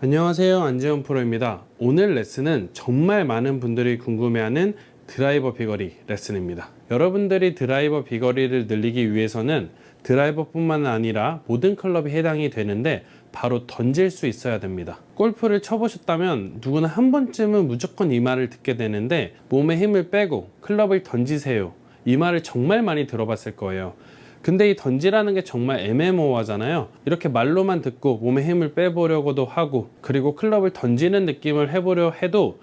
안녕하세요. 안재현 프로입니다. 오늘 레슨은 정말 많은 분들이 궁금해하는 드라이버 비거리 레슨입니다. 여러분들이 드라이버 비거리를 늘리기 위해서는 드라이버 뿐만 아니라 모든 클럽이 해당이 되는데 바로 던질 수 있어야 됩니다. 골프를 쳐보셨다면 누구나 한 번쯤은 무조건 이 말을 듣게 되는데 몸에 힘을 빼고 클럽을 던지세요. 이 말을 정말 많이 들어봤을 거예요 근데 이 던지라는 게 정말 애매모호하잖아요. 이렇게 말로만 듣고 몸에 힘을 빼보려고도 하고 그리고 클럽을 던지는 느낌을 해보려 해도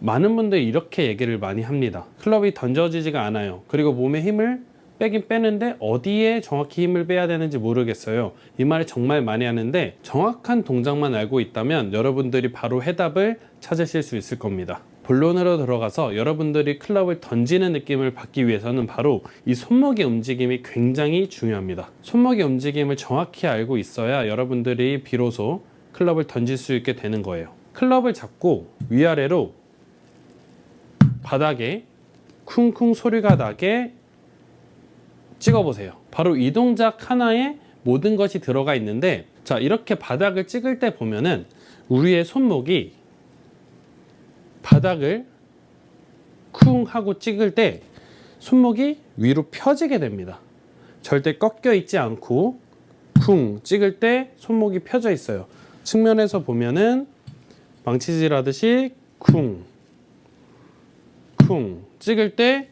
많은 분들이 이렇게 얘기를 많이 합니다. 클럽이 던져지지가 않아요. 그리고 몸에 힘을 빼긴 빼는데 어디에 정확히 힘을 빼야 되는지 모르겠어요. 이 말을 정말 많이 하는데 정확한 동작만 알고 있다면 여러분들이 바로 해답을 찾으실 수 있을 겁니다. 본론으로 들어가서 여러분들이 클럽을 던지는 느낌을 받기 위해서는 바로 이 손목의 움직임이 굉장히 중요합니다. 손목의 움직임을 정확히 알고 있어야 여러분들이 비로소 클럽을 던질 수 있게 되는 거예요. 클럽을 잡고 위아래로 바닥에 쿵쿵 소리가 나게 찍어보세요. 바로 이 동작 하나에 모든 것이 들어가 있는데 자 이렇게 바닥을 찍을 때 보면은 우리의 손목이 바닥을 쿵 하고 찍을 때 손목이 위로 펴지게 됩니다. 절대 꺾여 있지 않고 쿵 찍을 때 손목이 펴져 있어요. 측면에서 보면은 망치질 하듯이 쿵, 쿵 찍을 때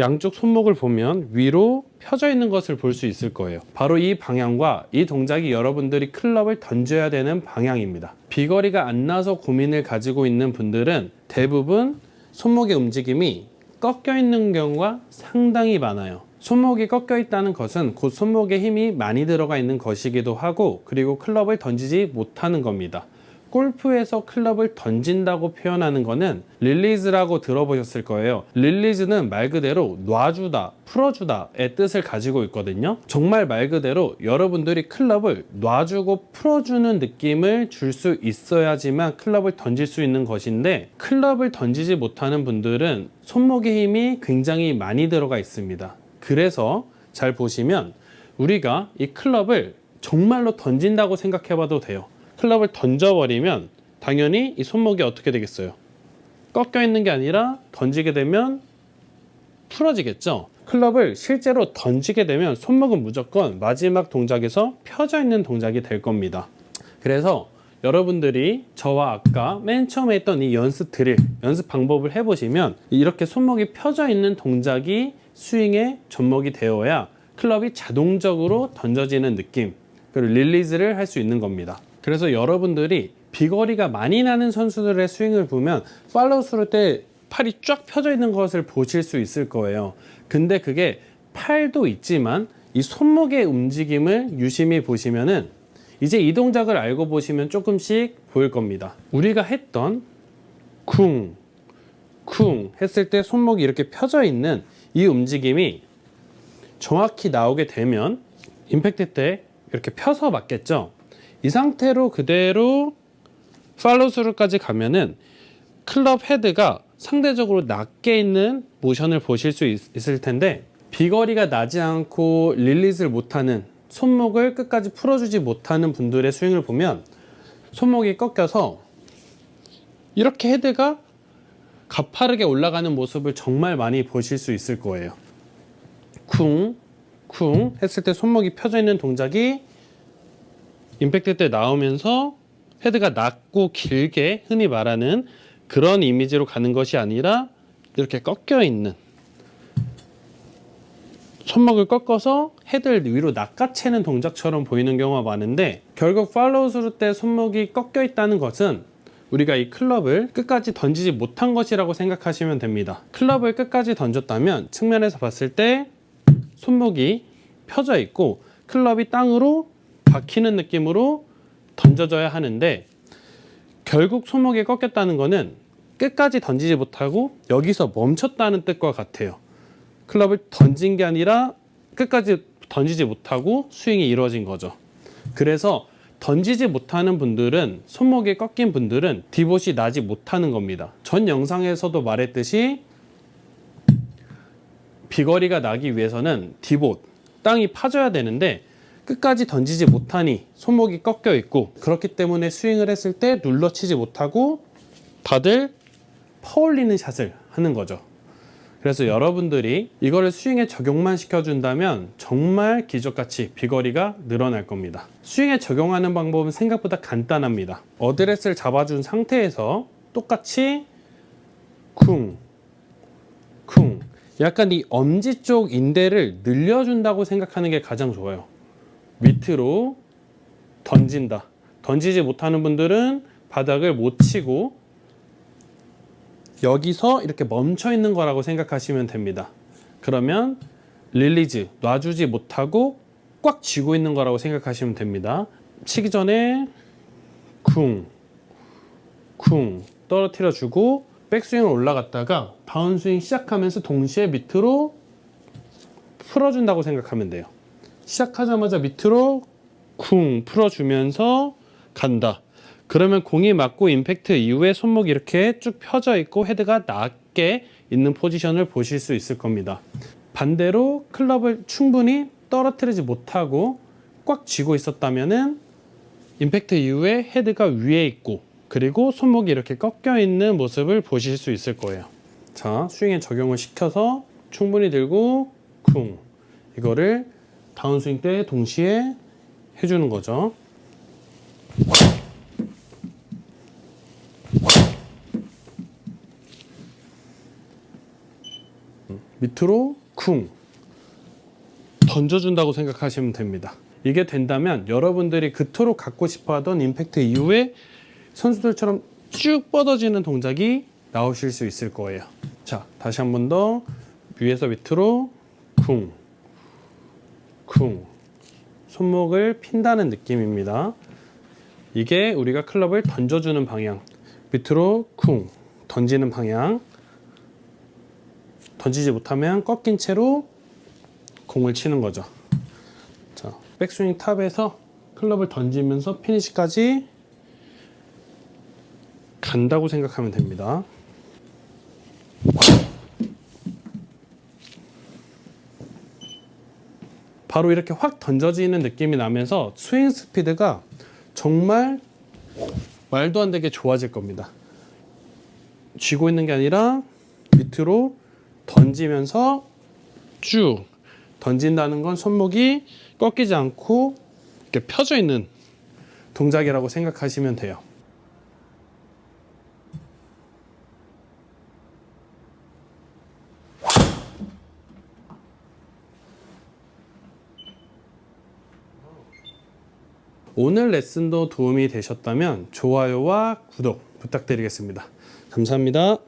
양쪽 손목을 보면 위로 펴져 있는 것을 볼 수 있을 거예요. 바로 이 방향과 이 동작이 여러분들이 클럽을 던져야 되는 방향입니다. 비거리가 안 나서 고민을 가지고 있는 분들은 대부분 손목의 움직임이 꺾여 있는 경우가 상당히 많아요. 손목이 꺾여 있다는 것은 곧 손목에 힘이 많이 들어가 있는 것이기도 하고 그리고 클럽을 던지지 못하는 겁니다. 골프에서 클럽을 던진다고 표현하는 것은 릴리즈라고 들어보셨을 거예요. 릴리즈는 말 그대로 놔주다, 풀어주다의 뜻을 가지고 있거든요. 정말 말 그대로 여러분들이 클럽을 놔주고 풀어주는 느낌을 줄 수 있어야지만 클럽을 던질 수 있는 것인데 클럽을 던지지 못하는 분들은 손목의 힘이 굉장히 많이 들어가 있습니다. 그래서 잘 보시면 우리가 이 클럽을 정말로 던진다고 생각해 봐도 돼요. 클럽을 던져버리면 당연히 이 손목이 어떻게 되겠어요? 꺾여 있는 게 아니라 던지게 되면 풀어지겠죠? 클럽을 실제로 던지게 되면 손목은 무조건 마지막 동작에서 펴져 있는 동작이 될 겁니다. 그래서 여러분들이 저와 아까 맨 처음에 했던 이 연습 드릴, 연습 방법을 해보시면 이렇게 손목이 펴져 있는 동작이 스윙의 접목이 되어야 클럽이 자동적으로 던져지는 느낌, 그리고 릴리즈를 할 수 있는 겁니다. 그래서 여러분들이 비거리가 많이 나는 선수들의 스윙을 보면 팔로우 스루 때 팔이 쫙 펴져 있는 것을 보실 수 있을 거예요. 근데 그게 팔도 있지만 이 손목의 움직임을 유심히 보시면은 이제 이 동작을 알고 보시면 조금씩 보일 겁니다. 우리가 했던 쿵, 쿵 했을 때 손목이 이렇게 펴져 있는 이 움직임이 정확히 나오게 되면 임팩트 때 이렇게 펴서 맞겠죠? 이 상태로 그대로 팔로우 스루까지 가면은 클럽 헤드가 상대적으로 낮게 있는 모션을 보실 수 있, 있을 텐데 비거리가 나지 않고 릴리즈를 못하는 손목을 끝까지 풀어주지 못하는 분들의 스윙을 보면 손목이 꺾여서 이렇게 헤드가 가파르게 올라가는 모습을 정말 많이 보실 수 있을 거예요. 쿵, 쿵 했을 때 손목이 펴져 있는 동작이 임팩트 때 나오면서 헤드가 낮고 길게 흔히 말하는 그런 이미지로 가는 것이 아니라 이렇게 꺾여 있는 손목을 꺾어서 헤드를 위로 낚아채는 동작처럼 보이는 경우가 많은데 결국 팔로우 스루 때 손목이 꺾여 있다는 것은 우리가 이 클럽을 끝까지 던지지 못한 것이라고 생각하시면 됩니다. 클럽을 끝까지 던졌다면 측면에서 봤을 때 손목이 펴져 있고 클럽이 땅으로 박히는 느낌으로 던져져야 하는데 결국 손목이 꺾였다는 것은 끝까지 던지지 못하고 여기서 멈췄다는 뜻과 같아요. 클럽을 던진 게 아니라 끝까지 던지지 못하고 스윙이 이루어진 거죠. 그래서 던지지 못하는 분들은 손목이 꺾인 분들은 디봇이 나지 못하는 겁니다. 전 영상에서도 말했듯이 비거리가 나기 위해서는 디봇 땅이 파져야 되는데 끝까지 던지지 못하니 손목이 꺾여 있고 그렇기 때문에 스윙을 했을 때 눌러치지 못하고 다들 퍼올리는 샷을 하는 거죠. 그래서 여러분들이 이거를 스윙에 적용만 시켜준다면 정말 기적같이 비거리가 늘어날 겁니다. 스윙에 적용하는 방법은 생각보다 간단합니다. 어드레스를 잡아준 상태에서 똑같이 쿵, 쿵. 약간 이 엄지 쪽 인대를 늘려준다고 생각하는 게 가장 좋아요. 밑으로 던진다. 던지지 못하는 분들은 바닥을 못 치고 여기서 이렇게 멈춰 있는 거라고 생각하시면 됩니다. 그러면 릴리즈 놔주지 못하고 꽉 쥐고 있는 거라고 생각하시면 됩니다. 치기 전에 쿵, 쿵 떨어뜨려 주고 백스윙을 올라갔다가 다운스윙 시작하면서 동시에 밑으로 풀어준다고 생각하면 돼요. 시작하자마자 밑으로 쿵 풀어주면서 간다. 그러면 공이 맞고 임팩트 이후에 손목이 이렇게 쭉 펴져 있고 헤드가 낮게 있는 포지션을 보실 수 있을 겁니다. 반대로 클럽을 충분히 떨어뜨리지 못하고 꽉 쥐고 있었다면은 임팩트 이후에 헤드가 위에 있고 그리고 손목이 이렇게 꺾여 있는 모습을 보실 수 있을 거예요. 자, 스윙에 적용을 시켜서 충분히 들고 쿵 이거를 다운스윙 때 동시에 해주는 거죠. 밑으로 쿵 던져준다고 생각하시면 됩니다. 이게 된다면 여러분들이 그토록 갖고 싶어 하던 임팩트 이후에 선수들처럼 쭉 뻗어지는 동작이 나오실 수 있을 거예요. 자, 다시 한 번 더 위에서 밑으로 쿵, 쿵. 손목을 핀다는 느낌입니다. 이게 우리가 클럽을 던져주는 방향. 밑으로 쿵, 던지는 방향. 던지지 못하면 꺾인 채로 공을 치는 거죠. 자, 백스윙 탑에서 클럽을 던지면서 피니시까지 간다고 생각하면 됩니다. 바로 이렇게 확 던져지는 느낌이 나면서 스윙 스피드가 정말 말도 안 되게 좋아질 겁니다. 쥐고 있는 게 아니라 밑으로 던지면서 쭉 던진다는 건 손목이 꺾이지 않고 이렇게 펴져 있는 동작이라고 생각하시면 돼요. 오늘 레슨도 도움이 되셨다면 좋아요와 구독 부탁드리겠습니다. 감사합니다.